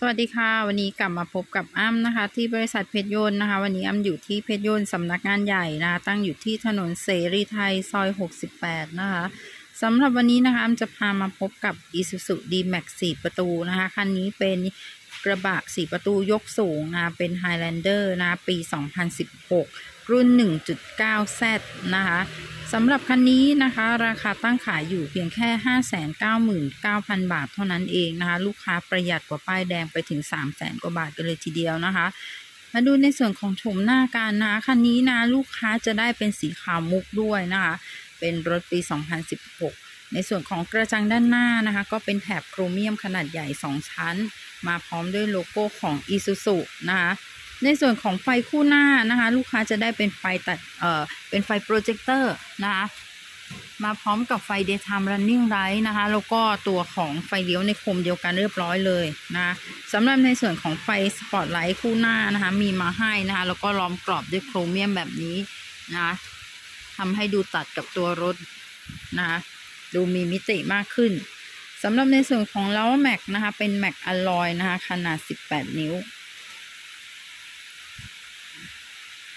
สวัสดีค่ะ วันนี้กลับมาพบกับอ้ำนะคะ ที่บริษัทเพชรยนต์นะคะ วันนี้อ้ำอยู่ที่เพชรยนต์สำนักงานใหญ่นะคะตั้งอยู่ที่ถนนเสรีไทยซอย 68 นะคะสำหรับวันนี้นะคะอ้ำจะพามาพบกับ Isuzu D-Max 4 ประตูนะคะ คันนี้เป็น กระบะ4ประตูยกสูงนะเป็น Highlander นะปี 2016 รุ่น 1.9Z นะคะสำหรับคันนี้นะคะ ราคาตั้งขายอยู่เพียงแค่ 599,000 บาทเท่านั้นเองนะคะ ลูกค้าประหยัดกว่าป้ายแดงไปถึง 300,000 กว่าบาทกันเลยทีเดียวนะคะมาดูในส่วนของโฉมหน้ากันนะคะคันนี้นะลูกค้าจะได้เป็นสีขาวมุกด้วยนะคะ เป็นรถปี 2016 ในส่วนของกระจังด้านหน้านะคะ ก็เป็นแถบโครเมียมขนาดใหญ่ 2 ชั้น มาพร้อมด้วยโลโก้ของ Isuzu นะคะในส่วนของไฟคู่หน้านะคะ ลูกค้าจะได้เป็นไฟตัดเอ่อเป็นไฟโปรเจคเตอร์นะคะมาพร้อมกับไฟ daytime running light นะคะ แล้วก็ตัวของไฟเลี้ยวในโคมเดียวกันเรียบร้อยเลยนะสำหรับในส่วนของไฟสปอตไลท์คู่หน้านะคะ มีมาให้นะคะ แล้วก็ล้อมกรอบด้วยโครเมียมแบบนี้นะะทำให้ดูตัดกับตัวรถนะคะดูมีมิติมากขึ้น สำหรับในส่วนของล้อแม็กนะคะ เป็นแม็กอลลอยนะคะ ขนาด 18 นิ้ว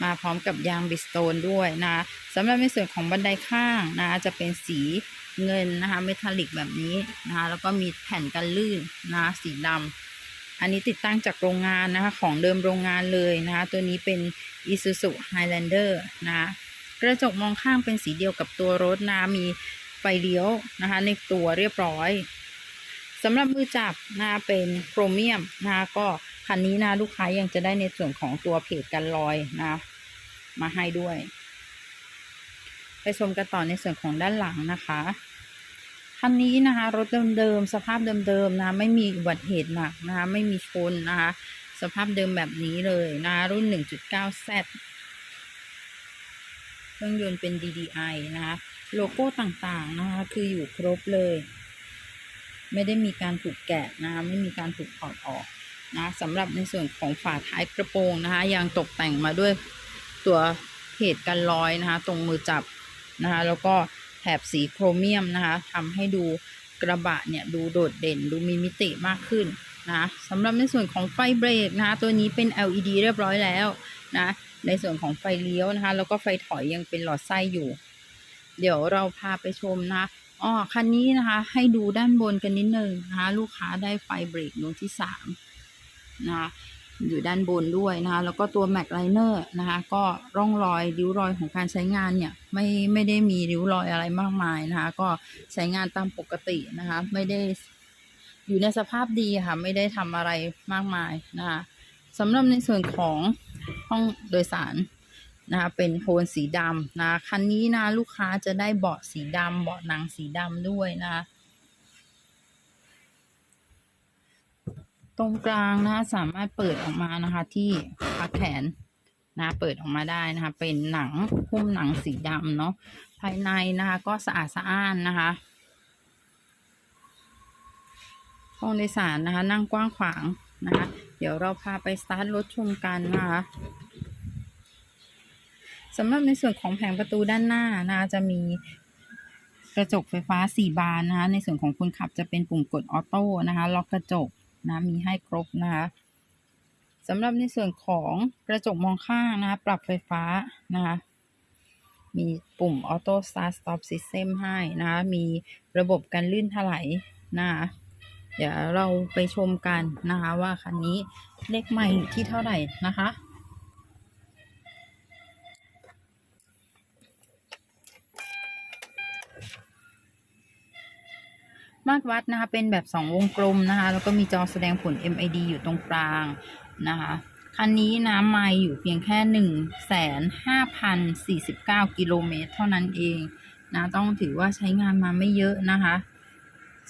มาพร้อมกับยางบิสโตนด้วยนะสำหรับในส่วนของบันไดข้างนะจะเป็นสีเงินนะคะเมทัลลิกแบบนี้นะคะ แล้วก็มีแผ่นกันลื่นนะสีดำอันนี้ติดตั้งจากโรงงานนะคะ ของเดิมโรงงานเลยนะคะ ตัวนี้เป็น Isuzu Highlander นะคะกระจกมองข้างเป็นสีเดียวกับตัวรถนะมี ไฟเลี้ยวนะคะในตัวเรียบร้อยสำหรับมือจับนะคะเป็นโครเมียมนะคะก็คันนี้นะลูกค้ายังจะได้ในส่วนของตัวเพจกันรอยนะมาให้ด้วย ไปชมกันต่อในส่วนของด้านหลังนะคะคันนี้นะคะรถเดิมๆสภาพเดิมๆนะไม่มีอุบัติเหตุหนักนะคะไม่มีชนนะคะสภาพเดิมแบบนี้เลยนะรุ่น 1.9Z เครื่องยนต์เป็น DDI นะคะ โลโก้ต่างๆนะคะคืออยู่ครบเลย ไม่ได้มีการถูกแกะนะคะไม่มีการถูกถอดออกนะสำหรับในส่วนของฝาท้ายกระโปรงนะคะยังตกแต่งมาด้วยตัวเพจกันรอยนะคะตรงมือจับนะคะแล้วก็แถบสีโครเมียมนะคะทำให้ดูกระบะเนี่ยดูโดดเด่นดูมีมิติมากขึ้นนะสำหรับในส่วนของไฟเบรกนะคะตัวนี้เป็น LED เรียบร้อยแล้วนะในส่วนของไฟเลี้ยวนะคะแล้วก็ไฟถอยยังเป็นหลอดไส้อยู่ เดี๋ยวเราพาไปชมนะอ๋อคันนี้นะคะ ให้ดูด้านบนกันนิดนึงนะคะลูกค้าได้ไฟเบรกดวงที่สามนะคะอยู่ด้านบนด้วยนะคะแล้วก็ตัวแม็กไลเนอร์นะคะก็ร่องรอยริ้วรอยของการใช้งานเนี่ยไม่ไม่ได้มีริ้วรอยอะไรมากมายนะคะก็ใช้งานตามปกตินะคะไม่ได้อยู่ในสภาพดีค่ะไม่ได้ทำอะไรมากมายนะคะสำหรับในส่วนของห้องโดยสาร นะคะเป็นโทนสีดำนะคันนี้นะลูกค้าจะได้เบาะสีดำเบาะหนังสีดำด้วยนะตรงกลางนะสามารถเปิดออกมานะคะ ที่พักแขนนะเปิดออกมาได้นะคะ เป็นหนังหุ้มหนังสีดำเนาะภายในนะคะ ก็สะอาดสะอ้านนะคะห้องโดยสารนะคะ นั่งกว้างขวางนะคะ เดี๋ยวเราพาไปสตาร์ทรถชมกันนะคะ สำหรับในส่วนของแผงประตูด้านหน้านะจะมีกระจกไฟฟ้าสี่บานนะคะ ในส่วนของคนขับจะเป็นปุ่มกดออโต้นะคะ ล็อกกระจกนะมีให้ครบนะคะสำหรับในส่วนของกระจกมองข้างนะคะ ปรับไฟฟ้านะคะมีปุ่มออโต้สตาร์ทสต็อปซิสเต็มให้นะคะ มีระบบการลื่นถลายนะคะเดี๋ยวเราไปชมกันนะคะว่าคันนี้เลขใหม่ที่เท่าไหร่นะคะ มาตรวัดนะคะ เป็นแบบสองวงกลมนะคะ แล้วก็มีจอแสดงผล MID อยู่ตรงกลางนะคะคันนี้น้ำไม่อยู่เพียงแค่หนึ่งแสนห้าพันสี่สิบเก้ากิโลเมตรเท่านั้นเองนะต้องถือว่าใช้งานมาไม่เยอะนะคะ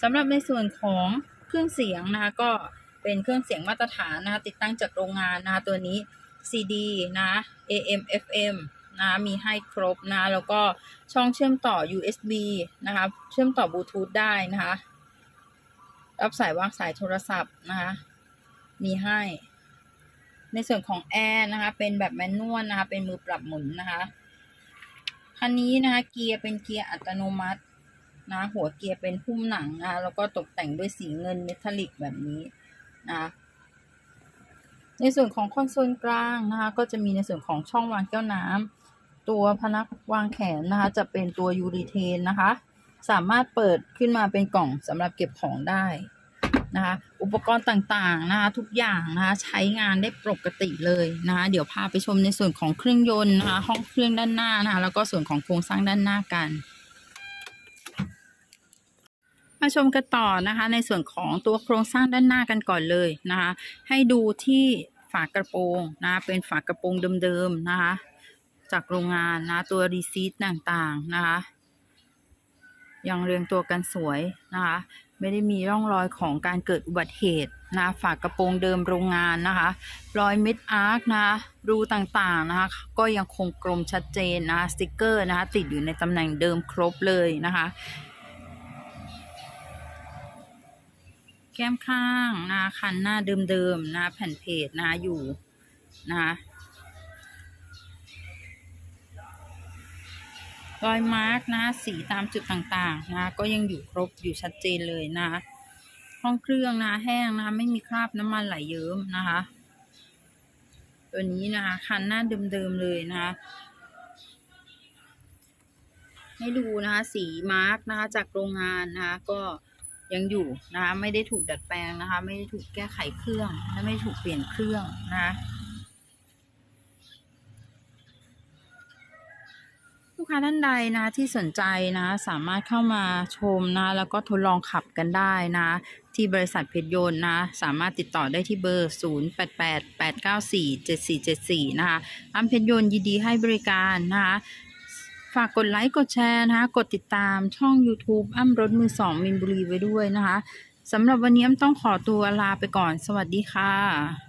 สำหรับในส่วนของเครื่องเสียงนะคะก็เป็นเครื่องเสียงมาตรฐานนะคะติดตั้งจากโรงงานนะคะตัวนี้ CD นะ AM FM นะมีให้ครบนะแล้วก็ช่องเชื่อมต่อ USB นะคะเชื่อมต่อบลูทูธได้นะคะ รับสายวางสายโทรศัพท์นะคะ มีให้ ในส่วนของแอร์นะคะ เป็นแบบแมนนวลนะคะ เป็นมือปรับหมุนนะคะคันนี้นะคะ เกียร์เป็นเกียร์อัตโนมัตินะหัวเกียร์เป็นหุ้มหนังนะคะแล้วก็ตกแต่งด้วยสีเงินเมทัลลิกแบบนี้นะในส่วนของคอนโซลกลางนะคะก็จะมีในส่วนของช่องวางแก้วน้ำตัวพนักวางแขนนะคะ จะเป็นตัวยูริเทนนะคะ สามารถเปิดขึ้นมาเป็นกล่องสำหรับเก็บของได้นะคะอุปกรณ์ต่างๆนะคะทุกอย่างนะคะใช้งานได้ปกติเลยนะคะเดี๋ยวพาไปชมในส่วนของเครื่องยนต์นะคะห้องเครื่องด้านหน้านะคะแล้วก็ส่วนของโครงสร้างด้านหน้ากันมาชมกันต่อนะคะในส่วนของตัวโครงสร้างด้านหน้ากันก่อนเลยนะคะให้ดูที่ฝากระโปรงนะเป็นฝากระโปรงเดิมๆนะคะจากโรงงานนะตัวรีซีทต่างๆนะคะ ยังเรียงตัวกันสวยนะคะไม่ได้มีร่องรอยของการเกิดอุบัติเหตุนะฝากระโปรงเดิมโรงงานนะคะรอยมิดอาร์คนะรูต่างๆนะคะก็ยังคงกลมชัดเจนนะสติกเกอร์นะคะติดอยู่ในตำแหน่งเดิมครบเลยนะคะแก้มข้างนะคันหน้าเดิมๆนะแผ่นเพจนะอยู่นะ รอยมาร์กนะสีตามจุดต่างๆนะก็ยังอยู่ครบอยู่ชัดเจนเลยนะห้องเครื่องนะแห้งนะไม่มีคราบน้ำมันไหลเยิ้มนะคะ ตัวนี้นะคะคันหน้าเดิมๆเลยนะคะให้ดูนะคะสีมาร์กนะคะจากโรงงานนะคะก็ยังอยู่นะคะไม่ได้ถูกดัดแปลงนะคะ ไม่ได้ถูกแก้ไขเครื่องและไม่ถูกเปลี่ยนเครื่องนะคะ ลูกค้าท่านใดนะที่สนใจนะ สามารถเข้ามาชมนะ แล้วก็ทดลองขับกันได้นะ ที่บริษัทเพชรยนต์นะ สามารถติดต่อได้ที่เบอร์ 0888947474 นะคะอัมเพชรยนต์ยินดีให้บริการนะคะฝากกดไลค์กดแชร์นะคะ กดติดตามช่อง YouTube อ้ำรถมือสองมินบุรีไว้ด้วยนะคะสำหรับวันนี้อ้ำต้องขอตัวลาไปก่อน สวัสดีค่ะ